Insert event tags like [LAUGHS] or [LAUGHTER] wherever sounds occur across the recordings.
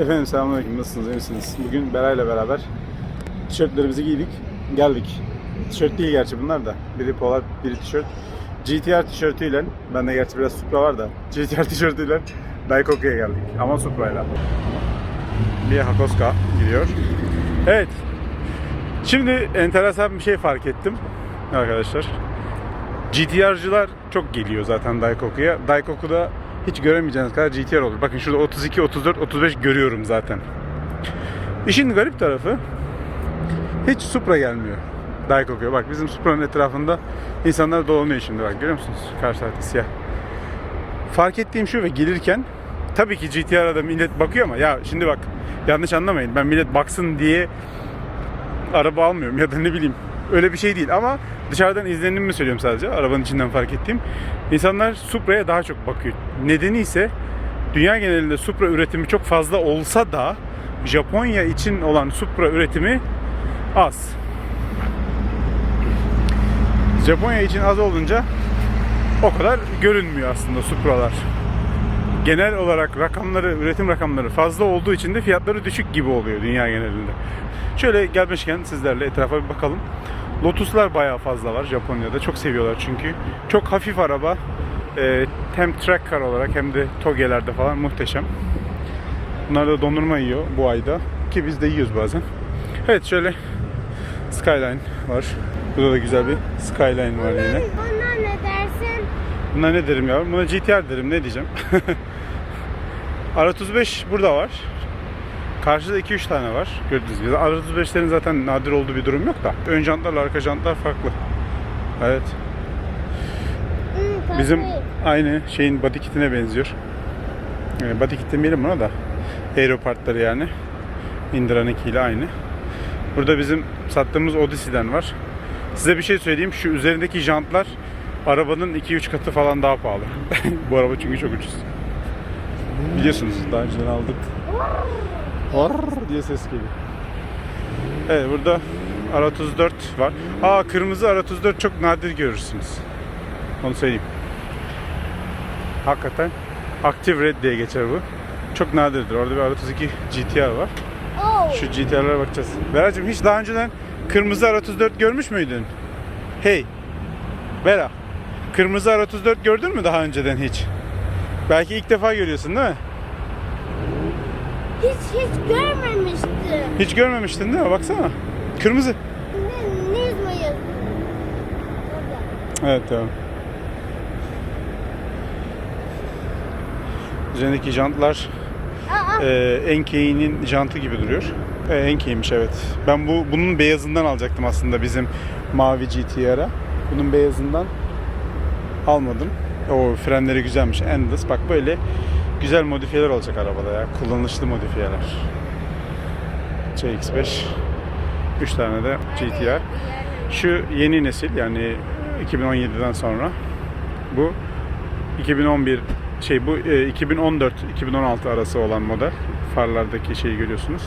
Efendim selamünaleyküm nasılsınız iyi misiniz? Bugün Beray'la beraber tişörtlerimizi giydik geldik. Tişört değil gerçi bunlar da. Biri polar biri tişört. GTR tişörtüyle bende gerçi biraz Supra var da [LAUGHS] GTR tişörtüyle Daikoku'ya geldik ama Supra'yla. Bir Hakoska gidiyor. Evet. Şimdi enteresan bir şey fark ettim arkadaşlar. GTR'cılar çok geliyor zaten Daikoku'ya. Daikoku'da hiç göremeyeceğiniz kadar GTR olur. Bakın şurada 32, 34, 35 görüyorum zaten. İşin garip tarafı hiç Supra gelmiyor Daikoku'ya. Bak bizim Supra'nın etrafında insanlar dolanıyor şimdi bak görüyor musunuz? Karşı tarafta siyah. Fark ettiğim şu ve gelirken tabii ki GTR'a da millet bakıyor ama ya şimdi bak yanlış anlamayın ben millet baksın diye araba almıyorum ya da ne bileyim öyle bir şey değil ama dışarıdan izlenimimi söylüyorum sadece arabanın içinden fark ettiğim. İnsanlar Supra'ya daha çok bakıyor. Nedeni ise dünya genelinde Supra üretimi çok fazla olsa da Japonya için olan Supra üretimi az. Japonya için az olunca o kadar görünmüyor aslında Supra'lar. Genel olarak rakamları, üretim rakamları fazla olduğu için de fiyatları düşük gibi oluyor dünya genelinde. Şöyle gelmişken sizlerle etrafa bir bakalım. Lotus'lar bayağı fazla var Japonya'da. Çok seviyorlar çünkü. Çok hafif araba. Ee, hem track car olarak hem de togelerde falan muhteşem. Bunlar da dondurma yiyor bu ayda. Ki biz de yiyoruz bazen. Evet şöyle Skyline var. Burada da güzel bir Skyline var yine. Bana ne dersin? Buna ne derim ya? Buna GTR derim. Ne diyeceğim? [LAUGHS] R35 burada var. Karşıda 2-3 tane var. Gördüğünüz gibi. R35'lerin zaten nadir olduğu bir durum yok da. Ön jantlarla arka jantlar farklı. Evet. Tabii. Bizim aynı şeyin body kitine benziyor. Yani body kit demeyelim buna da. Aeropartları yani. Indiran'ınki ile aynı. Burada bizim sattığımız Odyssey'den var. Size bir şey söyleyeyim. Şu üzerindeki jantlar arabanın 2-3 katı falan daha pahalı. [LAUGHS] Bu araba çünkü çok ucuz. Biliyorsunuz daha önceden aldık. Var diye ses geliyor. Evet burada R34 var. Aa kırmızı R34 çok nadir görürsünüz. Onu söyleyeyim. Hakikaten Active Red diye geçer bu. Çok nadirdir. Orada bir R32 GTR var. Oh. Şu GTR'lara bakacağız. Beracığım hiç daha önceden kırmızı R34 görmüş müydün? Hey. Bera. Kırmızı R34 gördün mü daha önceden hiç? Belki ilk defa görüyorsun değil mi? Hiç hiç görmemiştim. Hiç görmemiştin değil mi? Baksana. Kırmızı. Ne, yazıyor. Orada. Evet tamam. Üzerindeki jantlar Aa, e, Enkei'nin jantı gibi duruyor. E, Enkei'ymiş evet. Ben bu bunun beyazından alacaktım aslında bizim mavi GTR'a. Bunun beyazından almadım. O frenleri güzelmiş. Endless. Bak böyle güzel modifiyeler olacak arabada ya. Kullanışlı modifiyeler. CX-5 3 tane de GTR. Şu yeni nesil yani 2017'den sonra bu 2011 şey bu 2014 2016 arası olan model. Farlardaki şeyi görüyorsunuz.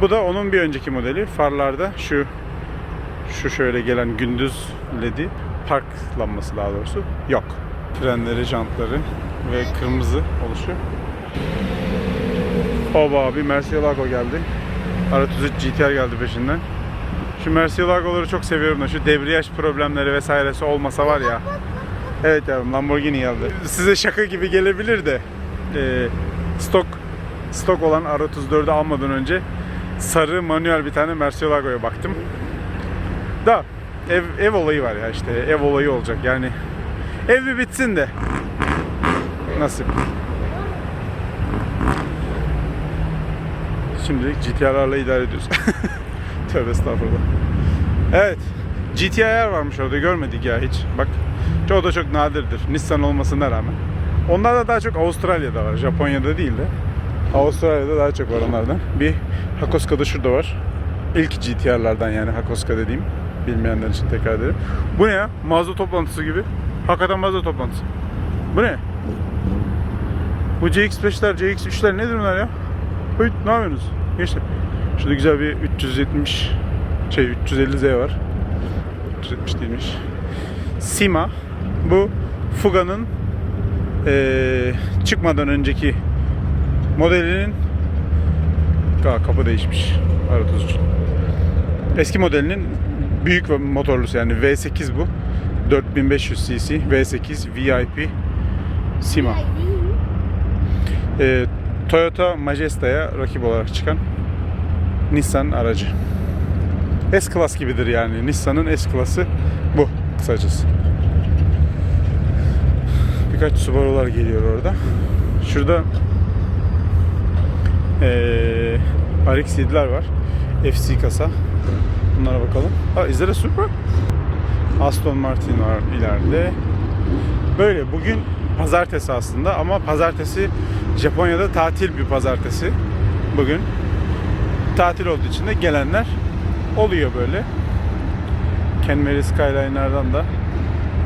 Bu da onun bir önceki modeli. Farlarda şu şu şöyle gelen gündüz ledi park lambası daha doğrusu yok. Frenleri, jantları ve kırmızı oluşuyor. Oba abi Murcielago geldi. R33 GTR geldi peşinden. Şu Murcielago'ları çok seviyorum da şu debriyaj problemleri vesairesi olmasa var ya. Evet yavrum Lamborghini geldi. Size şaka gibi gelebilir de e, stok stok olan R34'ü almadan önce sarı manuel bir tane Murcielago'ya baktım. Da ev, ev olayı var ya işte ev olayı olacak yani ev bir bitsin de nasip. Şimdilik GTR'larla idare ediyoruz. [LAUGHS] Tövbe estağfurullah. Evet. GTR varmış orada görmedik ya hiç. Bak o da çok nadirdir. Nissan olmasına rağmen. Onlar da daha çok Avustralya'da var. Japonya'da değil de. Avustralya'da daha çok var onlardan. Bir Hakoska'da şurada var. İlk GTR'lardan yani Hakoska dediğim. Bilmeyenler için tekrar ederim. Bu ne ya? Mağaza toplantısı gibi. Hakikaten mağaza toplantısı. Bu ne? Bu CX-5'ler, CX-3'ler nedir bunlar ya? Hıy, ne yapıyorsunuz? Gençler. Şurada güzel bir 370 şey 350Z var. 370 değilmiş. Sima. Bu Fuga'nın eee, çıkmadan önceki modelinin Aa, kapı değişmiş. Aracı için. Eski modelinin büyük ve motorlusu yani V8 bu. 4500 cc V8 VIP Sima. Ee, Toyota Majesta'ya rakip olarak çıkan Nissan aracı. S-Class gibidir yani. Nissan'ın S-Class'ı bu kısacası. Birkaç Subaru'lar geliyor orada. Şurada ee, RX-7'ler var. FC kasa. Bunlara bakalım. Ha, is a Supra? Aston Martin var ileride. Böyle bugün pazartesi aslında ama pazartesi Japonya'da tatil bir pazartesi. Bugün tatil olduğu için de gelenler oluyor böyle. Ken Mary Skyline'lardan da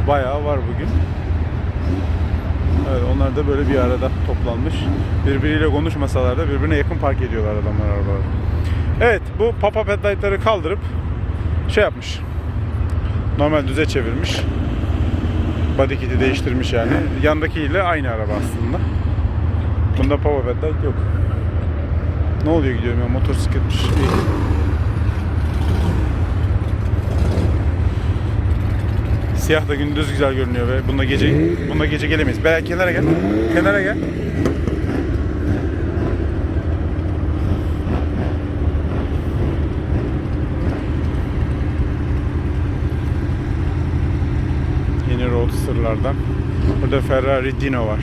bayağı var bugün. Evet, onlar da böyle bir arada toplanmış. Birbiriyle konuşmasalar da birbirine yakın park ediyorlar adamlar arabaları. Evet, bu pop-up headlight'ları kaldırıp şey yapmış. Normal düze çevirmiş. Body kit'i değiştirmiş yani. Yandakiyle aynı araba aslında. Bunda pop-up headlight yok. Ne oluyor gidiyorum ya motosikletmiş. İyi. Siyah da gündüz güzel görünüyor ve bunda gece bunda gece gelemeyiz. Bela kenara gel. Kenara gel. Roadster'lardan. Burada Ferrari Dino var.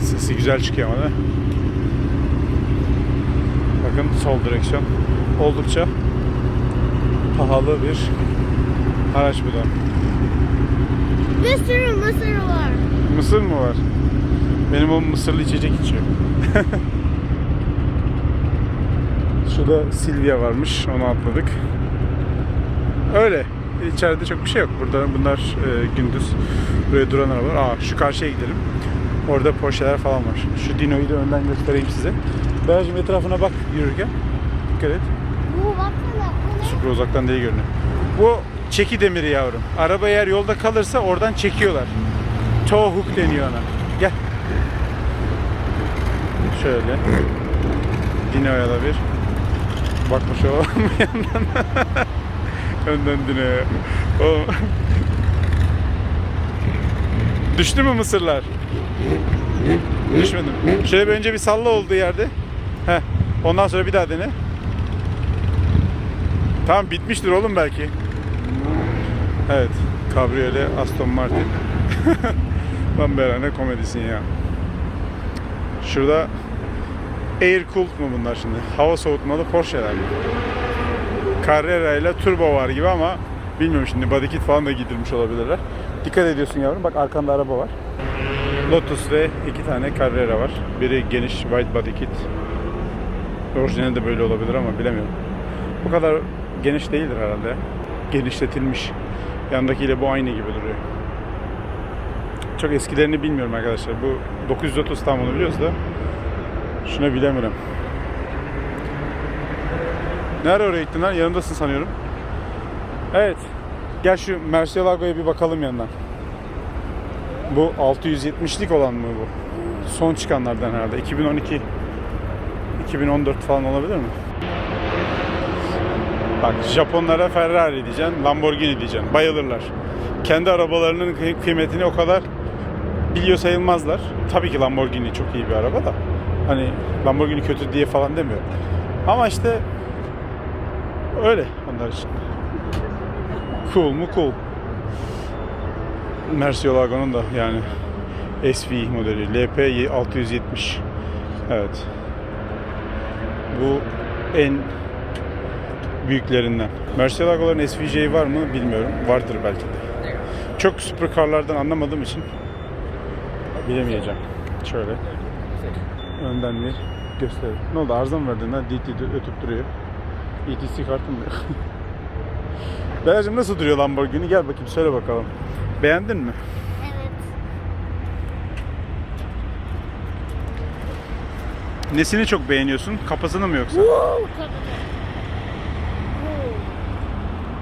Sesi güzel çıkıyor ama. Bakın sol direksiyon. Oldukça pahalı bir araç bu da. Bir sürü mısır var. Mısır mı var? Benim o mısırlı içecek içiyor. [LAUGHS] Şurada Silvia varmış. Onu atladık. Öyle. İçeride çok bir şey yok. Burada bunlar e, gündüz buraya duran arabalar. Aa şu karşıya gidelim. Orada Porsche'ler falan var. Şu Dino'yu da önden göstereyim size. Beyazcığım etrafına bak yürürken. Dikkat et. Bu baksana. Super uzaktan değil görünüyor. Bu çeki demiri yavrum. Araba eğer yolda kalırsa oradan çekiyorlar. Tow hook deniyor ona. Gel. Şöyle. Dino'ya da bir bakmış bir yandan. [LAUGHS] Önden. Oğlum. Düştü mü mısırlar? Düşmedim. Şöyle bir önce bir salla olduğu yerde. Heh. Ondan sonra bir daha dene. Tamam bitmiştir oğlum belki. Evet. Kabriyole Aston Martin. [LAUGHS] Lan berane komedisin ya. Şurada Air Cooled mu bunlar şimdi? Hava soğutmalı Porsche'ler mi? Carrera ile turbo var gibi ama bilmiyorum şimdi body kit falan da giydirmiş olabilirler. Dikkat ediyorsun yavrum. Bak arkanda araba var. Lotus ve iki tane Carrera var. Biri geniş wide body kit. Orijinali de böyle olabilir ama bilemiyorum. Bu kadar geniş değildir herhalde. Genişletilmiş. Yandakiyle bu aynı gibi duruyor. Çok eskilerini bilmiyorum arkadaşlar. Bu 930 tam onu biliyoruz da şuna bilemiyorum. Nerede oraya gittin lan? Yanındasın sanıyorum. Evet. Gel şu Murcielago'ya bir bakalım yanından. Bu 670'lik olan mı bu? Son çıkanlardan herhalde. 2012 2014 falan olabilir mi? Bak Japonlara Ferrari diyeceksin, Lamborghini diyeceksin. Bayılırlar. Kendi arabalarının kıy- kıymetini o kadar biliyor sayılmazlar. Tabii ki Lamborghini çok iyi bir araba da. Hani Lamborghini kötü diye falan demiyorum. Ama işte öyle onlar için. Cool mu cool. Murcielago'nun da yani SV modeli LP 670. Evet. Bu en büyüklerinden. Murcielago'ların SVJ var mı bilmiyorum. Vardır belki de. Çok supercarlardan anlamadığım için bilemeyeceğim. Şöyle. Önden bir gösterelim. Ne oldu? Arıza mı verdin lan? DT ötüp duruyor. ETC kartım yok. [LAUGHS] Beyazcığım nasıl duruyor Lamborghini? Gel bakayım söyle bakalım. Beğendin mi? Evet. Nesini çok beğeniyorsun? Kafasını mı yoksa? Woo.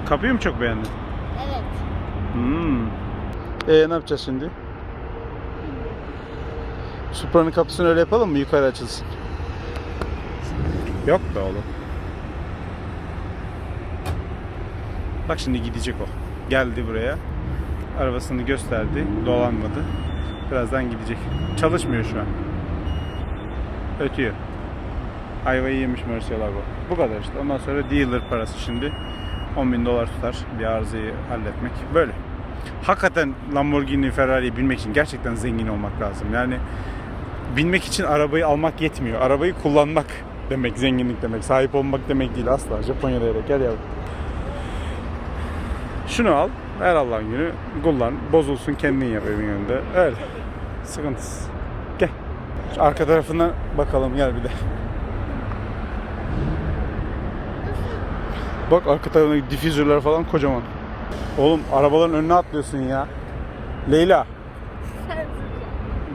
Kapıyı mı çok beğendin? Evet. Hmm. E ne yapacağız şimdi? Supra'nın kapısını öyle yapalım mı? Yukarı açılsın. Yok be oğlum. Bak şimdi gidecek o. Geldi buraya. Arabasını gösterdi. Dolanmadı. Birazdan gidecek. Çalışmıyor şu an. Ötüyor. Ayvayı yemiş Murcielago. Bu kadar işte. Ondan sonra dealer parası şimdi. 10 bin dolar tutar bir arızayı halletmek. Böyle. Hakikaten Lamborghini, Ferrari'yi bilmek için gerçekten zengin olmak lazım. Yani binmek için arabayı almak yetmiyor. Arabayı kullanmak demek zenginlik demek. Sahip olmak demek değil asla. Japonya'da öyle. Gel yavrum. Şunu al. Her Allah'ın günü kullan. Bozulsun kendin yap evin önünde. Öyle. Sıkıntısız. Gel. Şu arka tarafından bakalım gel bir de. Bak arka tarafındaki difüzörler falan kocaman. Oğlum arabaların önüne atlıyorsun ya. Leyla.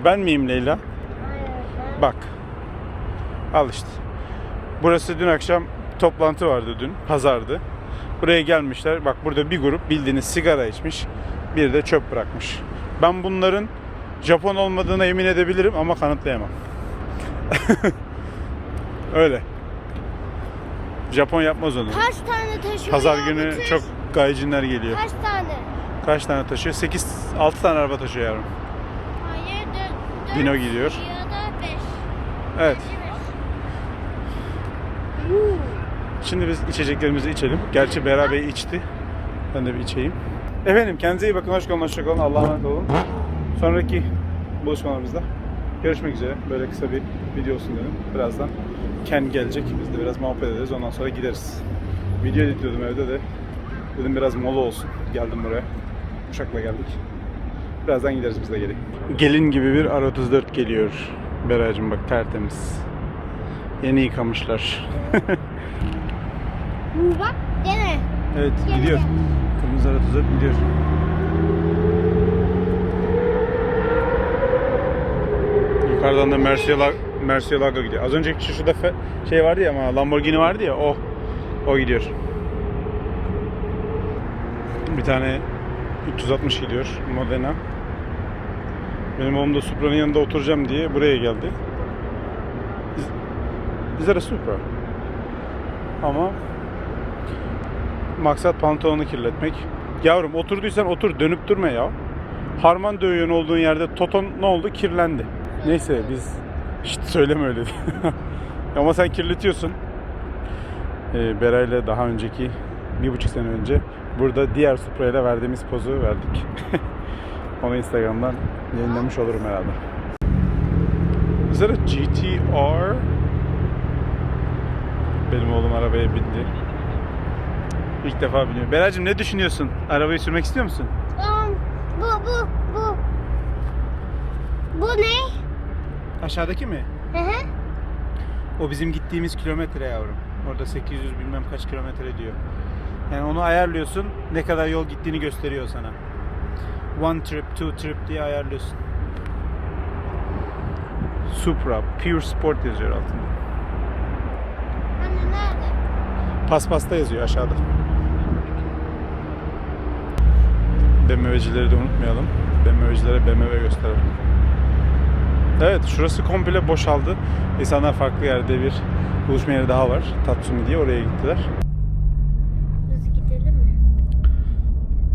Ben miyim Leyla? Bak. Al işte. Burası dün akşam toplantı vardı dün. Pazardı. Buraya gelmişler. Bak burada bir grup bildiğiniz sigara içmiş. Bir de çöp bırakmış. Ben bunların Japon olmadığına emin edebilirim ama kanıtlayamam. [LAUGHS] Öyle. Japon yapmaz onu. Kaç tane taşıyor Pazar ya günü tır? çok gaycinler geliyor. Kaç tane? Kaç tane taşıyor? 8 6 tane araba taşıyor yavrum. Hayır dört. dört Dino gidiyor. Ya da beş. Evet. Bence beş. Şimdi biz içeceklerimizi içelim. Gerçi beraber içti. Ben de bir içeyim. Efendim kendinize iyi bakın. Hoş kalın, hoşça kalın. Allah'a emanet olun. Sonraki buluşmalarımızda görüşmek üzere. Böyle kısa bir video olsun dedim. Birazdan Ken gelecek. Biz de biraz muhabbet ederiz. Ondan sonra gideriz. Video editliyordum evde de. Dedim biraz mola olsun. Geldim buraya. Uçakla geldik. Birazdan gideriz biz de geri. Gelin gibi bir R34 geliyor. Beracığım bak tertemiz. Yeni yıkamışlar. [LAUGHS] Bu bak dene. Evet Gel, gidiyor. Kırmızı ara tuzak gidiyor. Yukarıdan da Murcielago, Murcielago gidiyor. Az önceki şu şurada şey vardı ya ama Lamborghini vardı ya o o gidiyor. Bir tane 360 gidiyor Modena. Benim oğlum da Supra'nın yanında oturacağım diye buraya geldi. Is, is that a Supra? Ama Maksat pantolonu kirletmek. Yavrum oturduysan otur dönüp durma ya. Harman dövüyorsun olduğun yerde toton ne oldu? Kirlendi. Neyse biz [LAUGHS] işte söyleme öyle. [LAUGHS] Ama sen kirletiyorsun. Ee, Beray'la daha önceki bir buçuk sene önce burada diğer Supra ile verdiğimiz pozu verdik. [LAUGHS] Onu Instagram'dan yayınlamış olurum herhalde. Is that a GTR? Benim oğlum arabaya bindi. İlk defa biniyor. Beracığım ne düşünüyorsun? Arabayı sürmek istiyor musun? Um, bu bu bu. Bu ne? Aşağıdaki mi? Hı hı. O bizim gittiğimiz kilometre yavrum. Orada 800 bilmem kaç kilometre diyor. Yani onu ayarlıyorsun. Ne kadar yol gittiğini gösteriyor sana. One trip, two trip diye ayarlıyorsun. Supra, Pure Sport yazıyor altında. Anne nerede? Paspasta yazıyor aşağıda. BMW'cileri de unutmayalım. BMW'cilere BMW gösterelim. Evet şurası komple boşaldı. İnsanlar farklı yerde bir buluşma yeri daha var. Tatsumi diye oraya gittiler. Hızlı gidelim mi?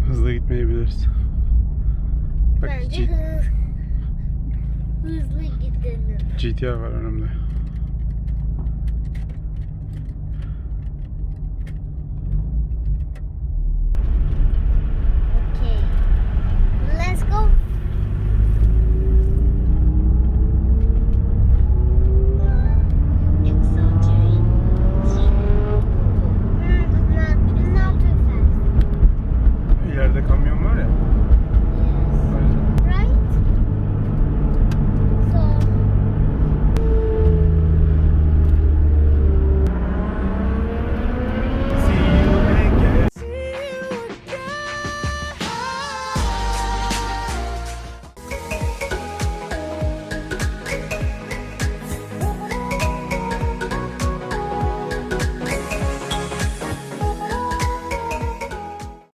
Hızlı gitmeyebiliriz. Bak Bence hızlı gidelim. GTR var önümde.